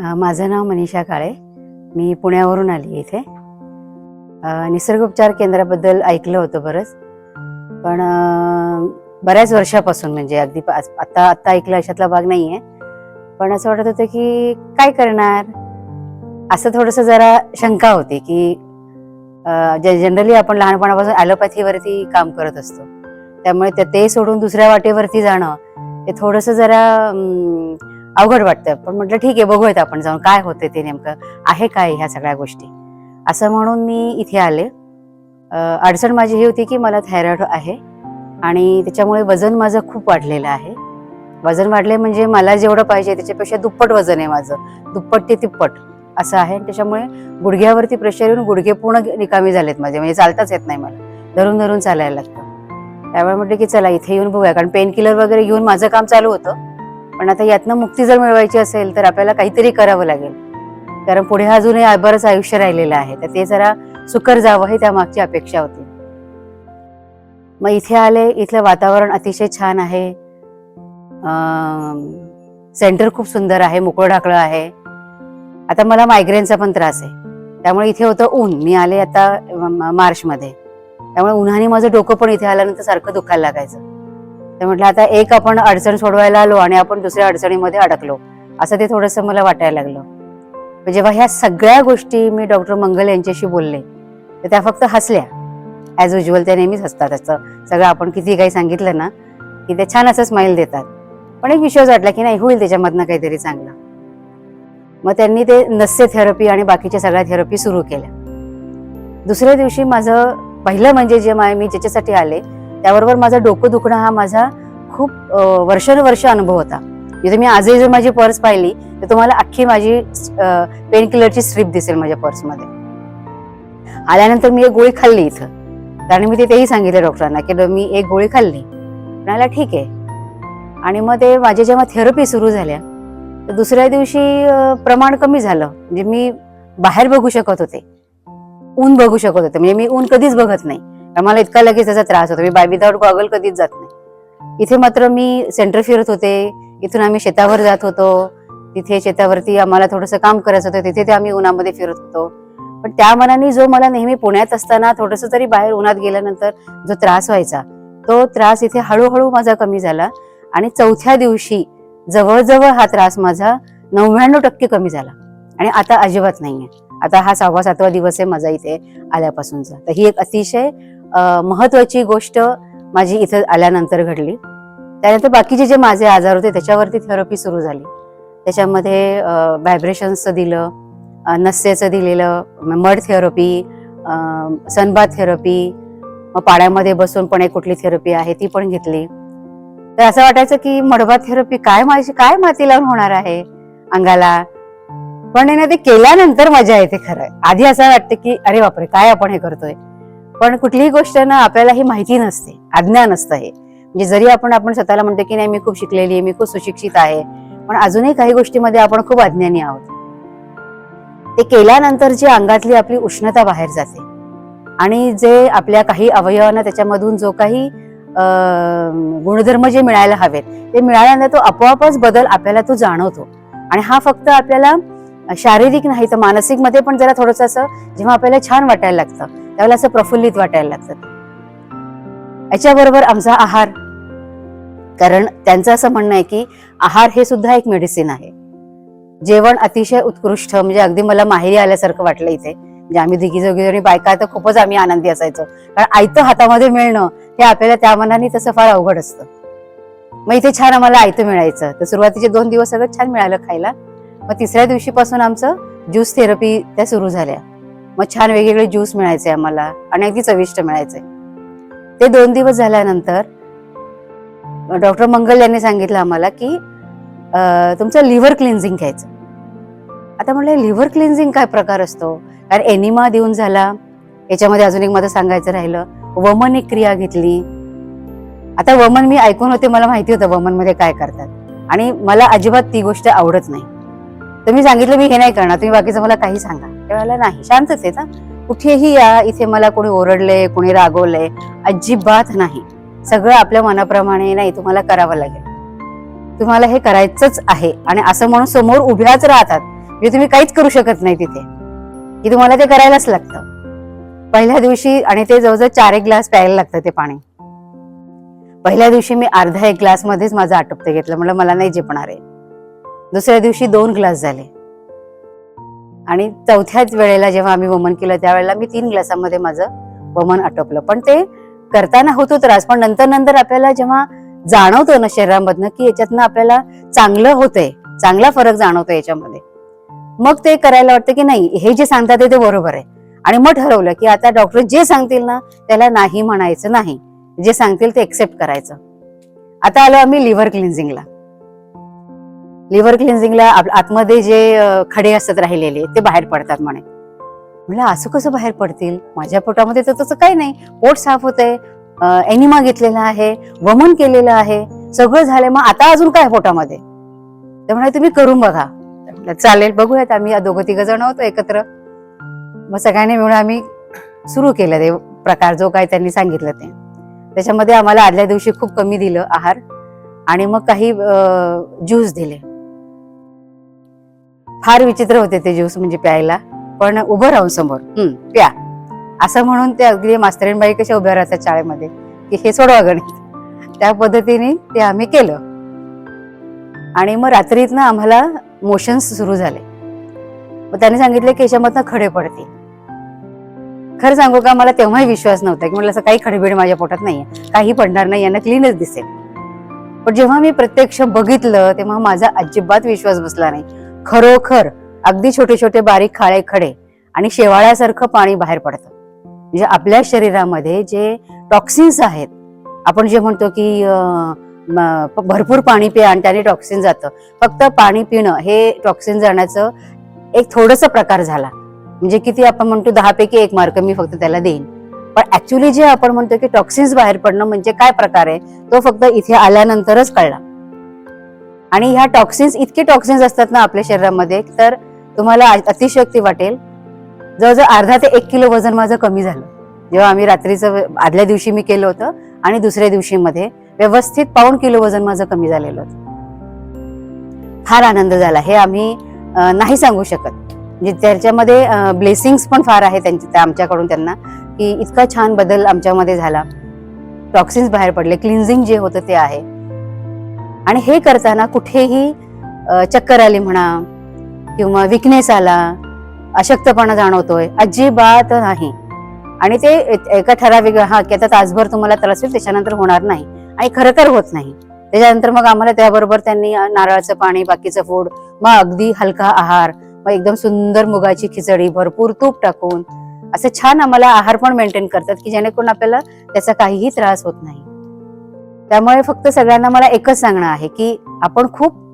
माझं नाव मनीषा काळे. मी पुण्यावरून आली इथे. निसर्गोपचार केंद्राबद्दल ऐकलं होतं बरंच. पण बऱ्याच वर्षापासून म्हणजे अगदी आज- आता आत्ता ऐकलं अशातला भाग नाही आहे पण असं वाटत होतं की काय करणार? असं थोडंसं जरा शंका होती की जनरली आपण लहानपणापासून ॲलोपॅथीवरती काम करत असतो. त्यामुळे ते- ते सोडून दुसऱ्या वाटेवरती जाणं हे थोडंसं जरा अवघड वाटतं. पण म्हटलं ठीक आहे बघूयात आपण जाऊन काय होते ते नेमकं. आहे काय ह्या सगळ्या गोष्टी? असं म्हणून मी इथे आले. अडचण माझी ही होती की मला थायरॉइड आहे आणि त्याच्यामुळे वजन माझं खूप वाढलेलं आहे. वजन वाढले म्हणजे मला जेवढं पाहिजे त्याच्यापेक्षा दुप्पट वजन आहे माझं. दुप्पट ते तिप्पट असं आहे. आणि त्याच्यामुळे गुडघ्यावरती प्रेशर येऊन गुडघे पूर्ण निकामी झालेत माझे. म्हणजे चालताच येत नाही मला. धरून धरून चालायला लागतं. त्यामुळे म्हटलं की चला इथे येऊन बघूया. कारण पेन किलर वगैरे घेऊन माझं काम चालू होतं. पण आता यातनं मुक्ती जर मिळवायची असेल तर आपल्याला काहीतरी करावं लागेल. कारण पुढे अजूनही बरंच आयुष्य राहिलेलं आहे. तर ते जरा सुकर जावं हे त्यामागची अपेक्षा होती. मग इथे आले इथलं वातावरण अतिशय छान आहे. सेंटर खूप सुंदर आहे मोकळं ढाकळं आहे. आता मला मायग्रेनचा पण त्रास आहे. त्यामुळे इथे होतं ऊन. मी आले आता मार्चमध्ये. त्यामुळे उन्हाने माझं डोकं पण इथे आल्यानंतर सारखं दुखायला लागायचं. तर म्हटलं आता एक आपण अडचण सोडवायला आलो आणि आपण दुसऱ्या अडचणीमध्ये अडकलो. असं ते थोडंसं मला वाटायला लागलं. जेव्हा ह्या सगळ्या गोष्टी मी डॉक्टर मंगल यांच्याशी बोलले तर त्या फक्त हसल्या. ॲज युजल त्या नेहमीच हसतात. असं सगळं आपण किती काही सांगितलं ना की ते छान असं स्माईल देतात. पण एक विश्वास वाटला की नाही होईल त्याच्यामधनं काहीतरी चांगलं. मग त्यांनी ते नस्य थेरपी आणि बाकीच्या सगळ्या थेरपी सुरू केल्या. दुसऱ्या दिवशी माझं पहिलं म्हणजे जे माय मी ज्याच्यासाठी आले त्याबरोबर माझं डोकं दुखणं हा माझा खूप वर्षानुवर्ष अनुभव होता. जिथे मी आजही जर माझी पर्स पाहिली तर तुम्हाला अख्खी माझी पेन किलरची स्ट्रीप दिसेल माझ्या पर्समध्ये. आल्यानंतर मी एक गोळी खाल्ली इथं. कारण मी तिथेही तेही सांगितलं डॉक्टरांना की मी एक गोळी खाल्ली. म्हणाला ठीक आहे. आणि मग ते माझ्या जेव्हा थेरपी सुरू झाल्या तर दुसऱ्या दिवशी प्रमाण कमी झालं. म्हणजे मी बाहेर बघू शकत होते. ऊन बघू शकत होते. म्हणजे मी ऊन कधीच बघत नाही. मला इतका लगेच त्याचा त्रास होतो. मी बाय विदाऊट गॉगल कधीच जात नाही. इथे मात्र मी सेंटर फिरत होते. इथून आम्ही शेतावर जात होतो. तिथे शेतावरती आम्हाला थोडंसं काम करायचं होतं. तिथे ते आम्ही उन्हामध्ये फिरत होतो. पण त्या मनाने जो मला नेहमी पुण्यात असताना थोडस तरी बाहेर उन्हात गेल्यानंतर जो त्रास व्हायचा तो त्रास इथे हळूहळू माझा कमी झाला. आणि चौथ्या दिवशी जवळजवळ हा त्रास माझा नव्याण्णव टक्के कमी झाला. आणि आता अजिबात नाहीये. आता हा सहावा सातवा दिवस आहे माझा इथे आल्यापासूनचा. तर ही एक अतिशय महत्वाची गोष्ट माझी इथं आल्यानंतर घडली. त्यानंतर बाकीचे जे माझे आजार होते त्याच्यावरती थेरपी सुरू झाली. त्याच्यामध्ये व्हायब्रेशन्सचं दिलं अं, नस्येचं दिलेलं मड थेरपी सनबाथ थेरपी मग पाण्यामध्ये बसून पण एक कुठली थेरपी आहे ती पण घेतली. तर असं वाटायचं की मडबा थेरपी काय माझी काय माती लावून होणार आहे अंगाला? पण ना ते केल्यानंतर मजा येते खरं. आधी असं वाटतं की अरे बापरे काय आपण हे करतोय? पण कुठलीही गोष्ट ना आपल्याला ही माहिती नसते अज्ञान असतं हे. म्हणजे जरी आपण आपण स्वतःला म्हणतो की नाही मी खूप शिकलेली आहे मी खूप सुशिक्षित आहे पण अजूनही काही गोष्टीमध्ये आपण खूप अज्ञानी आहोत. ते केल्यानंतर जी अंगातली आपली उष्णता बाहेर जाते. आणि जे आपल्या काही अवयवांना त्याच्यामधून जो काही गुणधर्म जे मिळायला हवेत ते मिळाल्यानंतर तो आपोआपच बदल आपल्याला तो जाणवतो. आणि हा फक्त आपल्याला शारीरिक नाही तर मानसिकमध्ये पण जरा थोडंसं असं जेव्हा आपल्याला छान वाटायला लागतं त्यावेळेला असं प्रफुल्लित वाटायला लागतं. याच्याबरोबर आमचा आहार कारण त्यांचं असं म्हणणं आहे की आहार हे सुद्धा एक मेडिसिन आहे. जेवण अतिशय उत्कृष्ट म्हणजे अगदी मला माहेरी आल्यासारखं वाटलं इथे. म्हणजे आम्ही दिघी जोगी बायका तर खूपच आम्ही आनंदी असायचो. कारण आयतं हातामध्ये मिळणं हे आपल्याला त्या मनाने तसं फार अवघड असतं. मग इथे छान आम्हाला आयतं मिळायचं. तर सुरुवातीचे दोन दिवस सगळं छान मिळालं खायला. मग तिसऱ्या दिवशीपासून आमचं ज्यूस थेरपी त्या सुरू झाल्या. मग छान वेगवेगळे ज्यूस मिळायचे आम्हाला. आणि अगदी चविष्ट मिळायचे. ते दोन दिवस झाल्यानंतर डॉक्टर मंगल यांनी सांगितलं आम्हाला की तुमचं लिव्हर क्लिन्झिंग घ्यायचं. आता म्हटलं लिव्हर क्लिन्झिंग काय प्रकार असतो? कारण एनिमा देऊन झाला. याच्यामध्ये अजून एक मला सांगायचं राहिलं. वमन एक क्रिया घेतली. आता वमन मी ऐकून होते मला माहिती होतं वमनमध्ये काय करतात. आणि मला अजिबात ती गोष्ट आवडत नाही. तर मी सांगितलं मी हे नाही करणार. तुम्ही बाकीचं मला काही सांगा. त्यावेळेला नाही शांतच आहे ना कुठेही या इथे मला कोणी ओरडले कोणी रागवलंय अजिबात नाही. सगळं आपल्या मनाप्रमाणे नाही तुम्हाला करावं लागेल. तुम्हाला हे करायचंच आहे आणि असं म्हणून समोर उभ्याच राहतात. म्हणजे तुम्ही काहीच करू शकत नाही तिथे. की तुम्हाला ते करायलाच लागतं. पहिल्या दिवशी आणि ते जवळजवळ चार एक ग्लास प्यायला लागतं ते पाणी. पहिल्या दिवशी मी अर्धा एक ग्लास मध्येच माझं आटोपते घेतलं. म्हणलं मला नाही झेपणार आहे. दुसऱ्या दिवशी दोन ग्लास झाले. आणि चौथ्याच वेळेला जेव्हा आम्ही वमन केलं त्यावेळेला मी तीन ग्लासामध्ये माझं वमन आटोपलं. पण ते करताना होतो त्रास पण नंतर नंतर आपल्याला जेव्हा जाणवतं ना शरीरामधनं की याच्यातनं आपल्याला चांगलं होतंय चांगला फरक जाणवतो याच्यामध्ये. मग ते करायला वाटतं की नाही हे जे सांगतात ते बरोबर आहे. आणि मग ठरवलं की आता डॉक्टर जे सांगतील ना त्याला नाही म्हणायचं नाही. जे सांगतील ते एक्सेप्ट करायचं. आता आलो आम्ही लिव्हर क्लिन्झिंगला लिव्हर क्लिन्झिंगला आतमध्ये जे खडे असतात राहिलेले ते बाहेर पडतात म्हणे. म्हणलं असं कसं बाहेर पडतील? माझ्या पोटामध्ये तर तसं काही नाही. पोट साफ होतंय. एनिमा घेतलेला आहे. वमन केलेलं आहे. सगळं झालंय. मग आता अजून काय पोटामध्ये? तर म्हणे तुम्ही करून बघा. म्हटलं, चालेल बघूयात. आम्ही या दोघं तिघ जण होतो एकत्र. मग सगळ्यांनी मिळून आम्ही सुरू केलं ते प्रकार जो काय त्यांनी सांगितलं ते. त्याच्यामध्ये आम्हाला आदल्या दिवशी खूप कमी दिलं आहार आणि मग काही ज्यूस दिले. फार विचित्र होते ते ज्यूस म्हणजे प्यायला. पण उभं राहून समोर हम्म प्या. असं म्हणून ते अगदी मास्तरीणबाई कशा उभ्या राहतात शाळेमध्ये की हे सोडवा गणित. त्या पद्धतीने ते आम्ही केलं. आणि मग रात्रीतनं आम्हाला मोशन्स सुरू झाले. मग त्याने सांगितले की याच्यामधनं खडे पडतील. खरं सांगू का मला तेव्हाही विश्वास नव्हता की मला असं काही खडबीड माझ्या पोटात नाहीये काही पडणार नाही यांना क्लीनच दिसेल. पण जेव्हा मी प्रत्यक्ष बघितलं तेव्हा माझा अजिबात विश्वास बसला नाही. खरोखर अगदी छोटे छोटे बारीक खाळे खडे आणि शेवाळ्यासारखं पाणी बाहेर पडतं. म्हणजे आपल्या शरीरामध्ये जे टॉक्सिन्स आहेत आपण जे म्हणतो की भरपूर पाणी पिया आणि त्याने टॉक्सिन जातं. फक्त पाणी पिणं हे टॉक्सिन जाण्याचं एक थोडस प्रकार झाला. म्हणजे किती आपण म्हणतो दहा पैकी एक मार्क मी फक्त त्याला देईन. पण ऍक्च्युली जे आपण म्हणतो की टॉक्सिन्स बाहेर पडणं म्हणजे काय प्रकार आहे तो फक्त इथे आल्यानंतरच कळला. आणि ह्या टॉक्सिन्स इतके टॉक्सिन्स असतात ना आपल्या शरीरामध्ये तर तुम्हाला अतिशयोक्ती वाटेल. जवळजवळ अर्धा ते एक किलो वजन माझं कमी झालं. जेव्हा आम्ही रात्रीचं आदल्या दिवशी मी केलं होतं आणि दुसऱ्या दिवशीमध्ये व्यवस्थित पाऊण किलो वजन माझं कमी झालेलं होतं. फार आनंद झाला. हे आम्ही नाही सांगू शकत. म्हणजे त्याच्यामध्ये ब्लेसिंग्स पण फार आहे त्यांच्या त्या आमच्याकडून त्यांना की इतका छान बदल आमच्यामध्ये झाला. टॉक्सिन्स बाहेर पडले. क्लिन्झिंग जे होतं ते आहे. आणि हे करताना कुठेही चक्कर आली म्हणा किंवा विकनेस आला अशक्तपणा जाणवतोय अजिबात नाही. आणि ते एका ठराविक हा की आता तासभर तुम्हाला त्रास होईल त्याच्यानंतर होणार नाही. आणि खरखर होत नाही. त्याच्यानंतर मग आम्हाला त्याबरोबर त्यांनी नारळाचं पाणी बाकीचं फूड मग अगदी हलका आहार मग एकदम सुंदर मुगाची खिचडी भरपूर तूप टाकून असं छान आम्हाला आहार पण मेंटेन करतात की जेणेकरून आपल्याला त्याचा काहीही त्रास होत नाही. त्यामुळे फक्त सगळ्यांना मला एकच सांगणं आहे की आपण खूप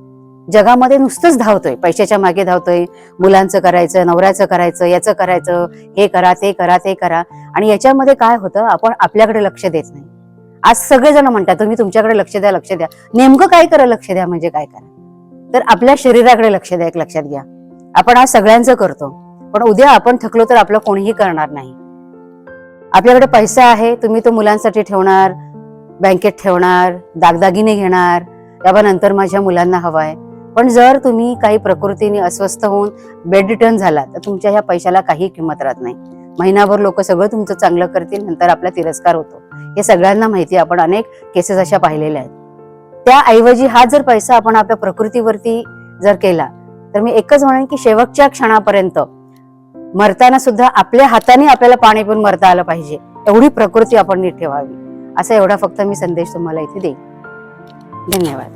जगामध्ये नुसतंच धावतोय. पैशाच्या मागे धावतोय. मुलांचं करायचं नवऱ्याचं करायचं याचं करायचं हे करा ते करा ते करा. आणि याच्यामध्ये काय होतं आपण आपल्याकडे लक्ष देत नाही. आज सगळेजण म्हणतात तुम्ही तुमच्याकडे लक्ष द्या लक्ष द्या. नेमकं काय करा लक्ष द्या म्हणजे काय करा? तर आपल्या शरीराकडे लक्ष द्या एक लक्षात घ्या. आपण आज सगळ्यांचं करतो पण उद्या आपण थकलो तर आपलं कोणीही करणार नाही. आपल्याकडे पैसा आहे तुम्ही तो मुलांसाठी ठेवणार बँकेत ठेवणार दागदागिने घेणार तेव्हा नंतर माझ्या मुलांना हवाय. पण जर तुम्ही काही प्रकृतीने अस्वस्थ होऊन बेड रिटर्न झाला तर तुमच्या ह्या पैशाला काही किंमत राहत नाही. महिनाभर लोक सगळं तुमचं चांगलं करतील नंतर आपला तिरस्कार होतो. हे सगळ्यांना माहिती आपण अनेक केसेस अशा पाहिलेल्या आहेत. त्याऐवजी हा जर पैसा आपण आपल्या प्रकृतीवरती जर केला तर मी एकच म्हणेन की शेवटच्या क्षणापर्यंत मरताना सुद्धा आपल्या हाताने आपल्याला पाणी पिऊन मरता आलं पाहिजे. एवढी प्रकृती आपण नीट ठेवावी. असा एवढा फक्त मी संदेश तुम्हाला इथे देईन. धन्यवाद.